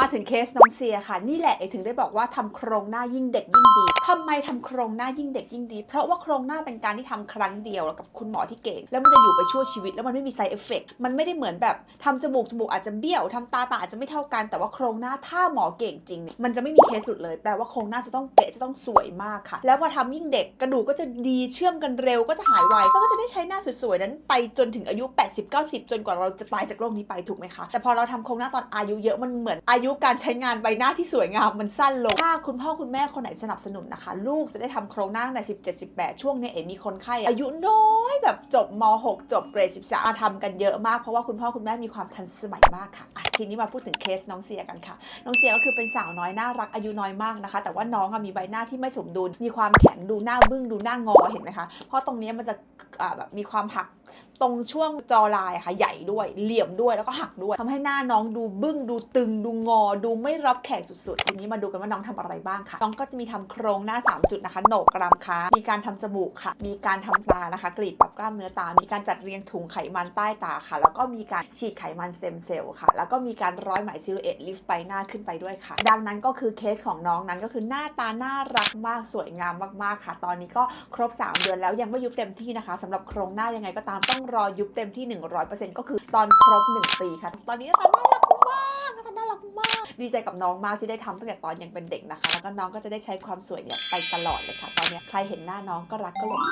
มาถึงเคสน้องเซียค่ะ นี่แหละเอถึงได้บอกว่าทำโครงหน้ายิ่งเด็กยิ่งดีทำไมทำโครงหน้ายิ่งเด็กยิ่งดี เพราะว่าโครงหน้าเป็นการที่ทำครั้งเดียวแล้วกับคุณหมอที่เก่ง แล้วมันจะอยู่ไปชั่วชีวิต แล้วมันไม่มี side effect มันไม่ได้เหมือนแบบทำจมูกจมูกอาจจะเบี้ยวทำตาตาอาจจะไม่เท่ากันแต่ว่าโครงหน้าถ้าหมอเก่งจริงเนี่ยมันจะไม่มีเคสสุดเลย แปลว่าโครงหน้าจะต้องเป๊ะจะต้องสวยมากค่ะ แล้วพอทำยิ่งเด็กกระดูกก็จะดีเชื่อมกันเร็วก็จะหายไวแล้วก็จะได้ใช้หน้าสวยๆนั้น ไปจนถึงอายุ 80 90 จนกว่าเราจะตายจากโลกนี้ไปถูกไหมคะแต่พอเราทำโครงหน้าตอนอายุเยอะมันเหมือนอายุการใช้งานใบหน้าที่สวยงามมันสั้นลง ถ้าคุณพ่อคุณแม่คนไหนสนับสนุนนะคะ ลูกจะได้ทำโครงหน้าตั้งแต่17 18 ช่วงนี้เอ๋มีคนไข้อายุน้อยแบบจบม .6 จบเกรด 13มาทำกันเยอะมากเพราะว่าคุณพ่อคุณแม่มีความทันสมัยมากค่ะะทีนี้มาพูดถึงเคสน้องเสียกันค่ะ น้องเสียก็คือเป็นสาวน้อยน่ารักอายุน้อยมากนะคะ แต่ว่าน้องมีใบหน้าที่ไม่สมดุล มีความแข็งดูหน้าบึ้งดูหน้างอเห็นไหมคะเพราะตรงนี้มันจะแบบมีความหัก ตรงช่วงจอลายค่ะใหญ่ด้วยเหลี่ยมด้วยแล้วก็หักด้วยทำให้หน้าน้องดูบึ้งดูตึง ดูงอ ดูไม่รับแขกสุดๆ ทีนี้มาดูกันว่าน้องทำอะไรบ้างค่ะ น้องก็จะมีทำโครงหน้า 3 จุดนะคะโหนกกรามค้ามีการทำจมูกค่ะ มีการทำตานะคะ กรีดปรับกล้ามเนื้อตา มีการจัดเรียงถุงไขมันใต้ตาค่ะ แล้วก็มีการฉีดไขมันสเต็มเซลล์ค่ะ แล้วก็มีการร้อยไหมซิลูเอตลิฟต์ใบหน้าขึ้นไปด้วยค่ะ ดังนั้นก็คือเคสของน้องนั้นก็คือหน้าตาน่ารักมากสวยงามมากๆค่ะ ตอนนี้ก็ครบ 3 เดือนแล้วยังไม่ยุบเต็มที่นะคะสำหรับโครงหน้ายังไงก็ตามต้องรอยุบเต็มที่ 100%ก็คือตอนครบ 1 ปีค่ะ ตอนนี้น่ารักมากน่ารักมาก ดีใจกับน้องมากที่ได้ทำตั้งแต่ตอนยังเป็นเด็กนะคะ แล้วก็น้องก็จะได้ใช้ความสวยเนี่ยไปตลอดเลยค่ะ ตอนนี้ใครเห็นหน้าน้องก็รักก็หลง